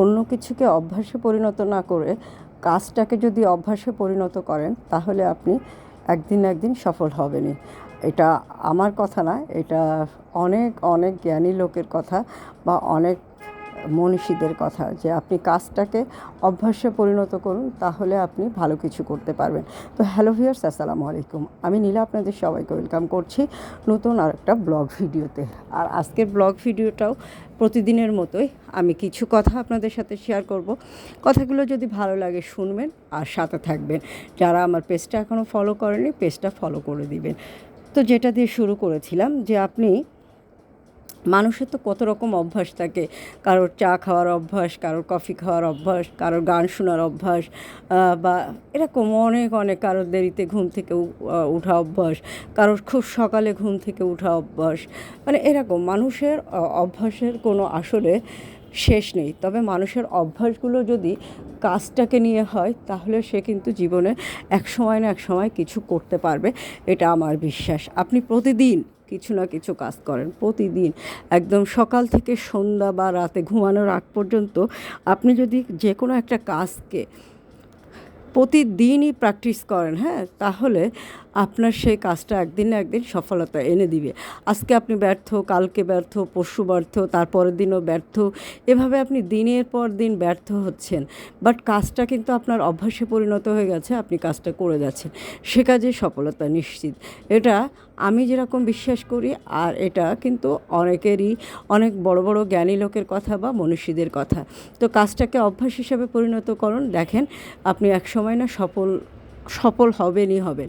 অন্য কিছুকে অভ্যাসে পরিণত না করে কাজটাকে যদি অভ্যাসে পরিণত করেন, তাহলে আপনি একদিন একদিন সফল হবেনই। এটা আমার কথা না, এটা অনেক অনেক জ্ঞানী লোকের কথা বা অনেক মনীষীদের কথা যে আপনি কাজটাকে অভ্যাসে পরিণত করুন, তাহলে আপনি ভালো কিছু করতে পারবেন। তো হ্যালো ভিয়ার্স আসসালামু আলাইকুম। আমি নীলা আপনাদের সবাইকে ওয়েলকাম করছি নতুন আর একটা ব্লগ ভিডিওতে। আর আজকের ব্লগ ভিডিওটাও প্রতিদিনের মতোই আমি কিছু কথা আপনাদের সাথে শেয়ার করব। কথাগুলো যদি ভালো লাগে শুনবেন আর সাথে থাকবেন। যারা আমার পেজটা এখনও ফলো করেনি পেজটা ফলো করে দিবেন। তো যেটা দিয়ে শুরু করেছিলাম যে আপনি মানুষের তো কত রকম অভ্যাস থাকে। কারোর চা খাওয়ার অভ্যাস, কারোর কফি খাওয়ার অভ্যাস, কারোর গান শোনার অভ্যাস বা এরকম অনেক অনেক কারোর দেরিতে ঘুম থেকে উঠা অভ্যাস, কারোর খুব সকালে ঘুম থেকে উঠা অভ্যাস। মানে এরকম মানুষের অভ্যাসের কোনো আসলে শেষ নেই। তবে মানুষের অভ্যাসগুলো যদি কাজটাকে নিয়ে হয়, তাহলে সে কিন্তু জীবনে এক সময় না এক সময় কিছু করতে পারবে। এটা আমার বিশ্বাস। আপনি প্রতিদিন কিছু না কিছু কাজ করেন প্রতিদিন। একদম সকাল থেকে সন্ধ্যা বা রাতে ঘুমানোর আগ পর্যন্ত আপনি যদি যে কোনো একটা কাজকে প্রতিদিনই প্র্যাকটিস করেন হ্যাঁ তাহলে আপনার সেই কাজটা একদিন না একদিন সফলতা এনে দিবে। আজকে আপনি ব্যর্থ, কালকে ব্যর্থ, পরশু ব্যর্থ, তারপরের দিনও ব্যর্থ, এভাবে আপনি দিনের পর দিন ব্যর্থ হচ্ছেন। বাট কাজটা কিন্তু আপনার অভ্যাসে পরিণত হয়ে গেছে, আপনি কাজটা করে যাচ্ছেন। সে কাজে সফলতা নিশ্চিত। এটা আমি যেরকম বিশ্বাস করি, আর এটা কিন্তু অনেকেরই অনেক বড় বড় জ্ঞানী লোকের কথা বা মনীষীদের কথা। তো কাজটাকে অভ্যাস হিসাবে পরিণত করুন। দেখেন, আপনি এক সময় না সফল সফল হবেনই হবেন।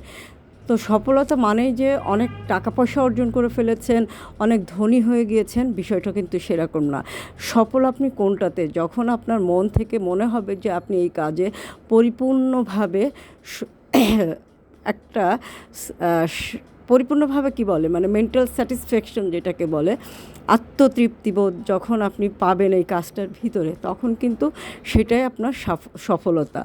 তো সফলতা মানেই যে অনেক টাকা পয়সা অর্জন করে ফেলেছেন, অনেক ধনী হয়ে গিয়েছেন, বিষয়টা কিন্তু সেরকম না। সফল আপনি কোনটাতে? যখন আপনার মন থেকে মনে হবে যে আপনি এই কাজে পরিপূর্ণভাবে একটা পরিপূর্ণভাবে কি বলে? মানে মেন্টাল স্যাটিসফ্যাকশন যেটাকে বলে, আত্মতৃপ্তিবোধ যখন আপনি পাবেন এই কাজটার ভিতরে, তখন কিন্তু সেটাই আপনার সফলতা।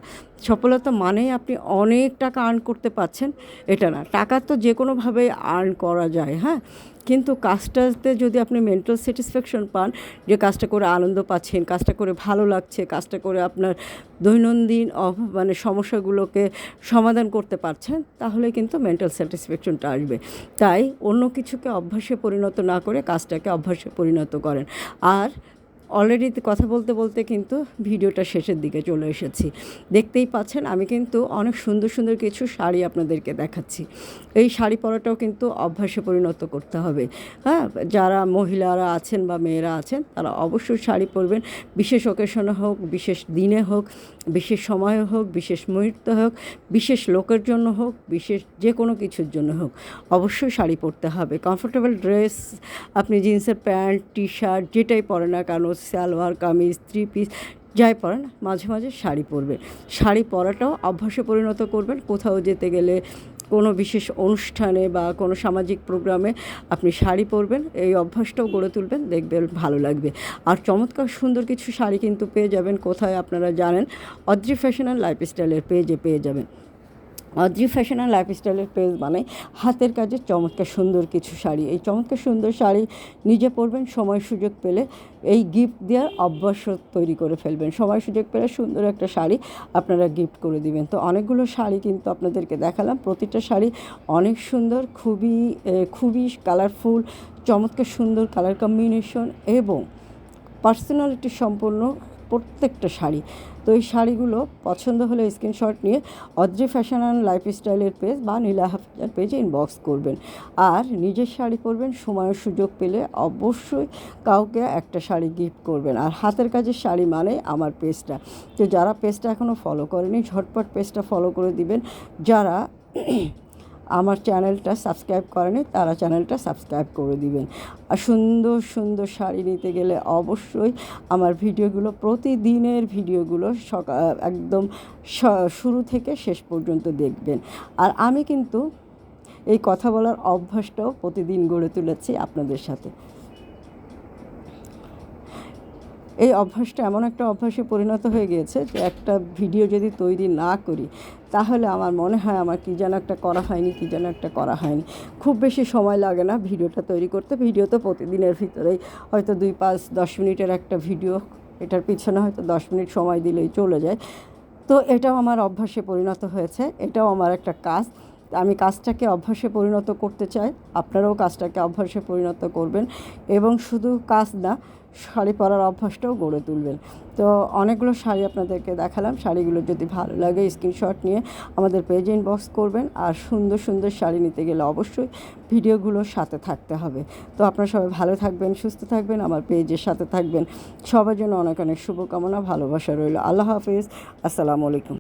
সফলতা মানেই আপনি অনেক টাকা আর্ন করতে পাচ্ছেন এটা না। টাকা তো যে কোনোভাবেই আর্ন করা যায় হ্যাঁ? কিন্তু কাজটাতে যদি আপনি মেন্টাল স্যাটিসফ্যাকশন পান, যে কাজটা করে আনন্দ পাচ্ছেন, কাজটা করে ভালো লাগছে, কাজটা করে আপনার দৈনন্দিন মানে সমস্যাগুলোকে সমাধান করতে পারছেন, তাহলে কিন্তু মেন্টাল স্যাটিসফ্যাকশনটা আসবে। তাই অন্য কিছুকে অভ্যাসে পরিণত না করে কাজটাকে অভ্যাসে পরিণত করেন। আর অলরেডি কথা বলতে বলতে কিন্তু ভিডিওটা শেষের দিকে চলে এসেছি। দেখতেই পাচ্ছেন, আমি কিন্তু অনেক সুন্দর সুন্দর কিছু শাড়ি আপনাদেরকে দেখাচ্ছি। এই শাড়ি পরাটাও কিন্তু অভ্যাসে পরিণত করতে হবে। হ্যাঁ যারা মহিলারা আছেন বা মেয়েরা আছেন, তারা অবশ্যই শাড়ি পরবেন। বিশেষ অকেশনে হোক, বিশেষ দিনে হোক, বিশেষ সময়ে হোক, বিশেষ মুহূর্তে হোক, বিশেষ লোকের জন্য হোক, বিশেষ যে কোনো কিছুর জন্য হোক, অবশ্যই শাড়ি পরতে হবে। কমফোর্টেবল ড্রেস আপনি জিন্সের প্যান্ট টি শার্ট যেটাই পরে না কেন সালোয়ার, কামিজ থ্রি পিস যাই পরেন, মাঝে মাঝে শাড়ি পরবেন। শাড়ি পরাটাও অভ্যাসে পরিণত করবেন। কোথাও যেতে গেলে কোনো বিশেষ অনুষ্ঠানে বা কোনো সামাজিক প্রোগ্রামে আপনি শাড়ি পরবেন, এই অভ্যাসটাও গড়ে তুলবেন, দেখবেন ভালো লাগবে। আর চমৎকার সুন্দর কিছু শাড়ি কিন্তু পেয়ে যাবেন, কোথায় আপনারা জানেন? অদ্রি ফ্যাশন অ্যান্ড লাইফস্টাইলের পেজে পেয়ে যাবেন। অদ্রি ফ্যাশন অ্যান্ড লাইফস্টাইলের পেজ মানে হাতের কাজে চমৎকার সুন্দর কিছু শাড়ি। এই চমৎকার সুন্দর শাড়ি নিজে পরবেন, সময় সুযোগ পেলে এই গিফট দেওয়ার অভ্যাস তৈরি করে ফেলবেন। সময় সুযোগ পেলে সুন্দর একটা শাড়ি আপনারা গিফট করে দিবেন। তো অনেকগুলো শাড়ি কিন্তু আপনাদেরকে দেখালাম। প্রতিটা শাড়ি অনেক সুন্দর, খুবই খুবই কালারফুল চমৎকার সুন্দর কালার কম্বিনেশন এবং পার্সোনালিটি সম্পন্ন প্রত্যেকটা শাড়ি। তো এই শাড়িগুলো পছন্দ হলে স্ক্রিনশট নিয়ে অদ্রি ফ্যাশন অ্যান্ড লাইফস্টাইলের পেজ বা নীলা হাফিজার পেজে ইনবক্স করবেন। আর নিজের শাড়ি পরবেন, সময়ের সুযোগ পেলে অবশ্যই কাউকে একটা শাড়ি গিফট করবেন। আর হাতের কাজের শাড়ি মানে আমার পেজটা। তো যারা পেজটা এখনও ফলো করেনি, ঝটপট পেজটা ফলো করে দিবেন। যারা আমার চ্যানেলটা সাবস্ক্রাইব করেনি, তারা চ্যানেলটা সাবস্ক্রাইব করে দিবেন। আর সুন্দর সুন্দর শাড়ি নিতে গেলে অবশ্যই আমার ভিডিওগুলো, প্রতিদিনের ভিডিওগুলো সকাল একদম শুরু থেকে শেষ পর্যন্ত দেখবেন। আর আমি কিন্তু এই কথা বলার অভ্যাসটাও প্রতিদিন গড়ে তুলেছি আপনাদের সাথে। এই অভ্যাসটা এমন একটা অভ্যাসে পরিণত হয়ে গিয়েছে যে একটা ভিডিও যদি তৈরি না করি তাহলে আমার মনে হয় আমার কী যেন একটা করা হয়নি, কী যেন একটা করা হয়নি। খুব বেশি সময় লাগে না ভিডিওটা তৈরি করতে। ভিডিও তো প্রতিদিনের ভিতরেই। হয়তো দুই পাঁচ, দশ মিনিটের একটা ভিডিও। এটার পিছনে হয়তো দশ মিনিট সময় দিলেই চলে যায়। তো এটাও আমার অভ্যাসে পরিণত হয়েছে। এটাও আমার একটা কাজ। আমি কাজটাকে অভ্যাসে পরিণত করতে চাই। আপনারাও কাজটাকে অভ্যাসে পরিণত করবেন। এবং শুধু কাজ না শাড়ি পরার অভ্যাসটাও গড়ে তুলবেন। তো অনেকগুলো শাড়ি আপনাদেরকে দেখালাম। শাড়িগুলো যদি ভালো লাগে, স্ক্রিনশট নিয়ে আমাদের পেজ ইনবক্স করবেন। আর সুন্দর সুন্দর শাড়ি নিতে গেলে অবশ্যই ভিডিওগুলোর সাথে থাকতে হবে। তো আপনারা সবাই ভালো থাকবেন, সুস্থ থাকবেন, আমার পেজের সাথে থাকবেন। সবার জন্য অনেক অনেক শুভকামনা, ভালোবাসা রইল। আল্লাহ হাফিজ। আসসালামু আলাইকুম।